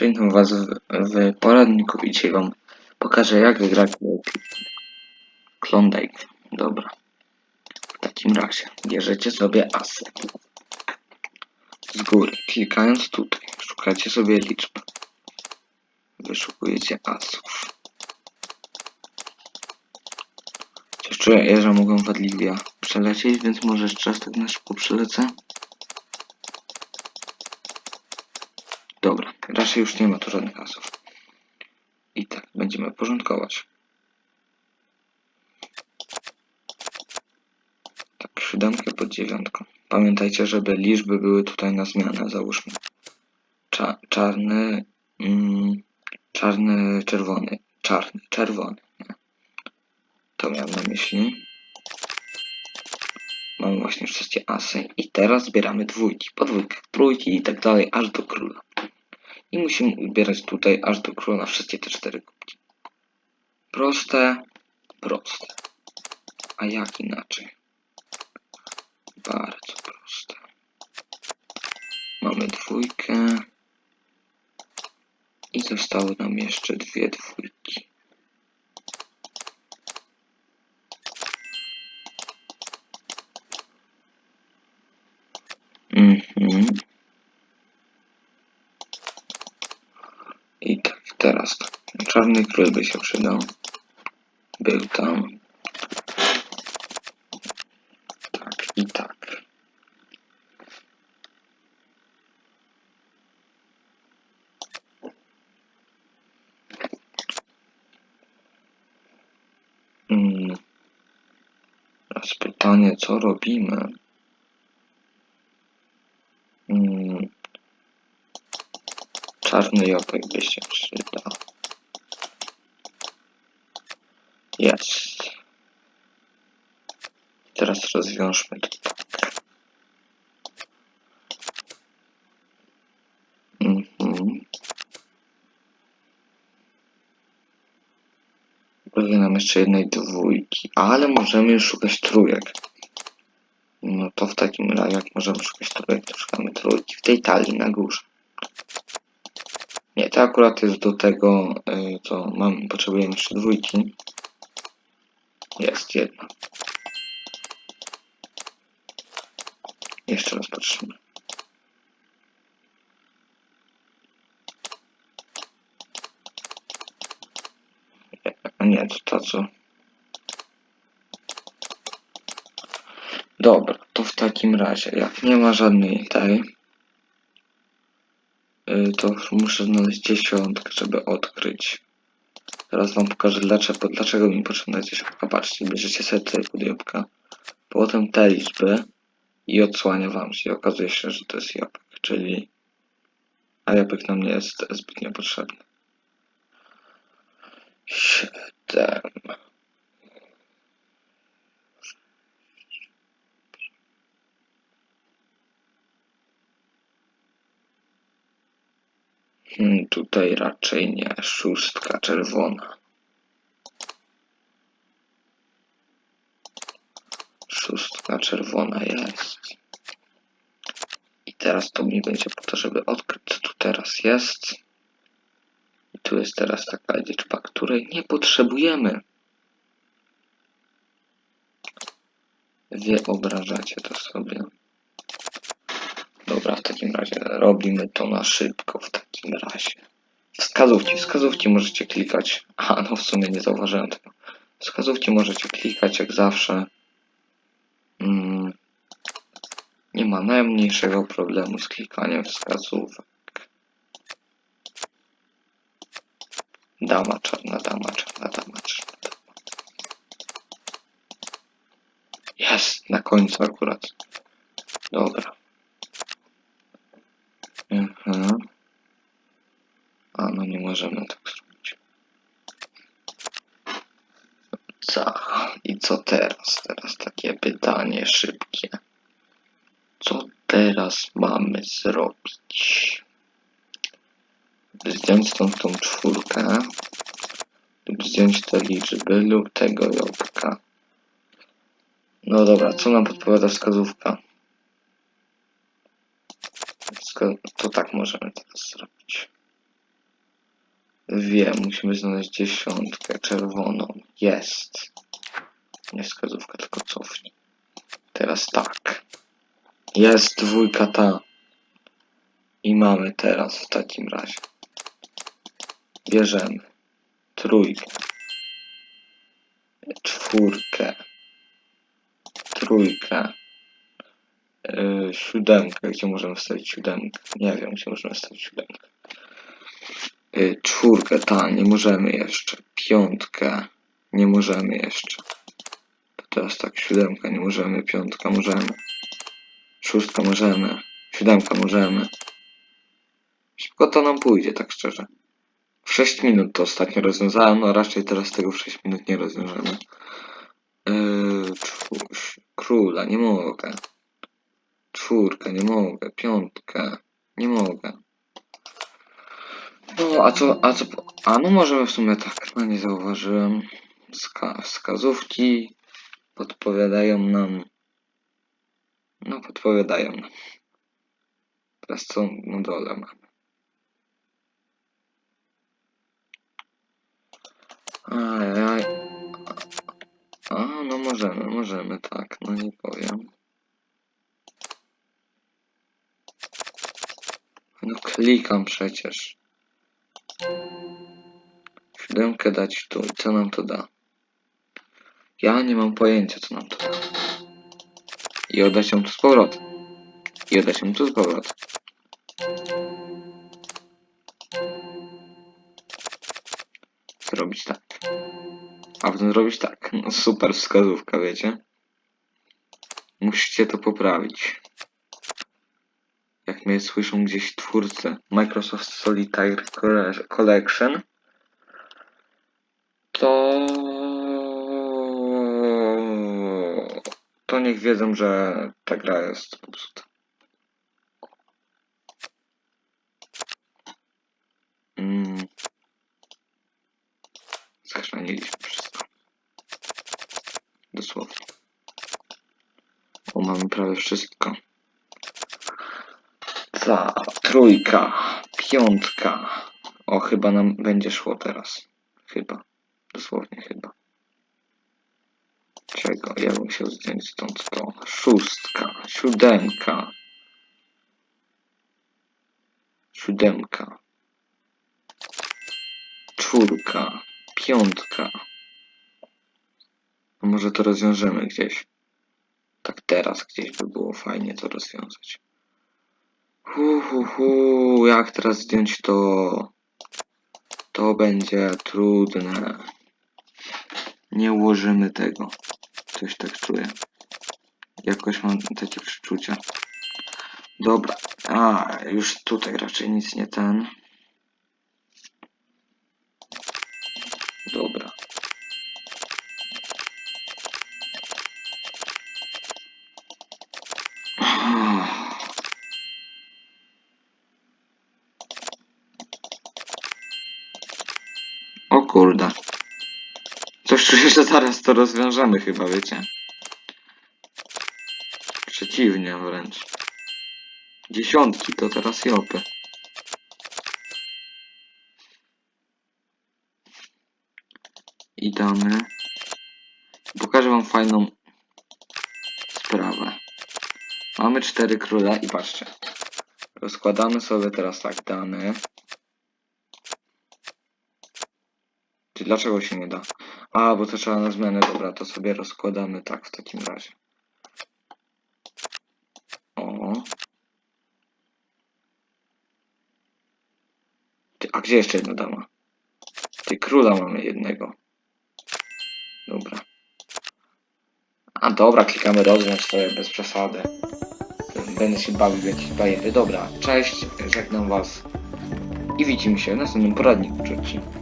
Witam was w, w poradniku i dzisiaj wam pokażę jak wygrać Klondike. Dobra. W takim razie bierzecie sobie asy. Z góry, klikając tutaj, szukacie sobie liczb. Wyszukujecie asów. Coś czuję, że mogą wadliwia przelecieć, więc może jeszcze raz tak na szybko przylecę. Raczej już nie ma tu żadnych asów. I tak, będziemy porządkować. Tak, siódemkę pod dziewiątką. Pamiętajcie, żeby liczby były tutaj na zmianę, załóżmy. Cza czarny, mm, czarny, czerwony, czarny, czerwony. To miałem na myśli. Mamy właśnie wszystkie asy i teraz zbieramy dwójki, podwójki, trójki i tak dalej, aż do króla. I musimy ubierać tutaj aż do króla wszystkie te cztery kubki. Proste, proste. A jak inaczej? Bardzo proste. Mamy dwójkę. I zostały nam jeszcze dwie dwójki. Mhm. I tak, teraz. Czarny król by się przydał. Był tam. Tak, i tak. Mm. Teraz pytanie, co robimy? Mm. Czarny jopek by się przydał. Jest. Teraz rozwiążmy to tak. Mhm. Brakuje nam jeszcze jednej dwójki, ale możemy już szukać trójek. No to w takim razie, jak możemy szukać trójek, to szukamy trójki w tej talii na górze. Nie, to akurat jest do tego, y, co mam, potrzebujemy jeszcze dwójki. Jest jedna. Jeszcze raz patrzymy. Nie, to ta co? Dobra, to w takim razie, jak nie ma żadnej tej, to muszę znaleźć dziesiątkę, żeby odkryć. Teraz wam pokażę dlaczego, dlaczego mi potrzebna dziesiątka. Patrzcie, bierzecie sobie tutaj podjebka, potem te liczby i odsłania wam się. Okazuje się, że to jest jabłek, czyli a jabłek nam nie jest zbyt niepotrzebny. Siedem. Hmm, tutaj raczej nie. Szóstka czerwona. Szóstka czerwona jest. I teraz to mi będzie po to, żeby odkryć, co tu teraz jest. I tu jest teraz taka liczba, której nie potrzebujemy. Wyobrażacie to sobie. Takim razie robimy to na szybko w takim razie. Wskazówki, wskazówki możecie klikać. A, no w sumie nie zauważyłem tego. Wskazówki możecie klikać jak zawsze. Mm, nie ma najmniejszego problemu z klikaniem wskazówek. Dama czarna, dama czarna, dama czarna. Jest, na końcu akurat. Dobra. Mhm. A no nie możemy tak zrobić. Co? I co teraz? Teraz takie pytanie szybkie. Co teraz mamy zrobić? Zdjąć tą, tą czwórkę lub zdjąć te liczby lub tego jobłka. No dobra, co nam podpowiada wskazówka? Wska- To tak możemy teraz zrobić. Wiem, musimy znaleźć dziesiątkę czerwoną. Jest. Nie wskazówka, tylko cofnij. Teraz tak. Jest dwójka ta. I mamy teraz w takim razie. Bierzemy trójkę, czwórkę, trójkę, yy, siódemkę. Gdzie możemy wstawić siódemkę? Nie wiem, gdzie możemy wstawić siódemkę. Yy, czwórkę, ta, nie możemy jeszcze. Piątkę, nie możemy jeszcze. To teraz tak, siódemka nie możemy, piątka możemy. Szóstka możemy, siódemka możemy. Szybko to nam pójdzie, tak szczerze. W 6 minut to ostatnio rozwiązałem, no raczej teraz tego w 6 minut nie rozwiążemy. Yy, króla, nie mogę. Czwórkę, nie mogę. Piątkę, nie mogę. A co, a co, a no możemy w sumie tak, no nie zauważyłem. Wska wskazówki podpowiadają nam, no podpowiadają nam. Teraz co na dole mamy? Ajaj. A, no możemy, możemy, tak, no nie powiem. No klikam przecież. Siódemkę dać tu co nam to da? Ja nie mam pojęcia, co nam to da. I oddać ją tu z powrotem. I oddać ją tu z powrotem. Zrobić tak. A potem zrobić tak. No super wskazówka, wiecie? Musicie to poprawić. Jak mnie słyszą gdzieś twórcy Microsoft Solitaire Colle- Collection, to... to niech wiedzą, że ta gra jest popsuta. Mm. Zachrzaniliśmy wszystko. Dosłownie. O, mamy prawie wszystko. Ta, trójka, piątka. O, chyba nam będzie szło teraz. Chyba. Dosłownie chyba. Czego? Ja bym chciał zdjąć stąd to. Szóstka, siódemka. Siódemka. Czwórka, piątka. A może to rozwiążemy gdzieś. Tak teraz gdzieś by było fajnie to rozwiązać. Hu, hu, hu, jak teraz zdjąć to? To będzie trudne. Nie ułożymy tego. Coś tak czuję. Jakoś mam takie przeczucie. Dobra. A, już tutaj raczej nic nie ten. Dobra. O kurde. Czuję, że zaraz to rozwiążemy chyba, wiecie? Przeciwnie wręcz. Dziesiątki to teraz jopy. I damy. Pokażę wam fajną sprawę. Mamy cztery króle i patrzcie. Rozkładamy sobie teraz tak dane. Czy dlaczego się nie da? A, bo to trzeba na zmianę. Dobra, to sobie rozkładamy tak w takim razie. O. Ty, a gdzie jeszcze jedna dama? Ty, króla mamy jednego. Dobra. A dobra, klikamy rozwiąż sobie bez przesady. Będę się bawił w jakieś bajery. Dobra, cześć, żegnam was. I widzimy się w następnym poradniku czy odcinku.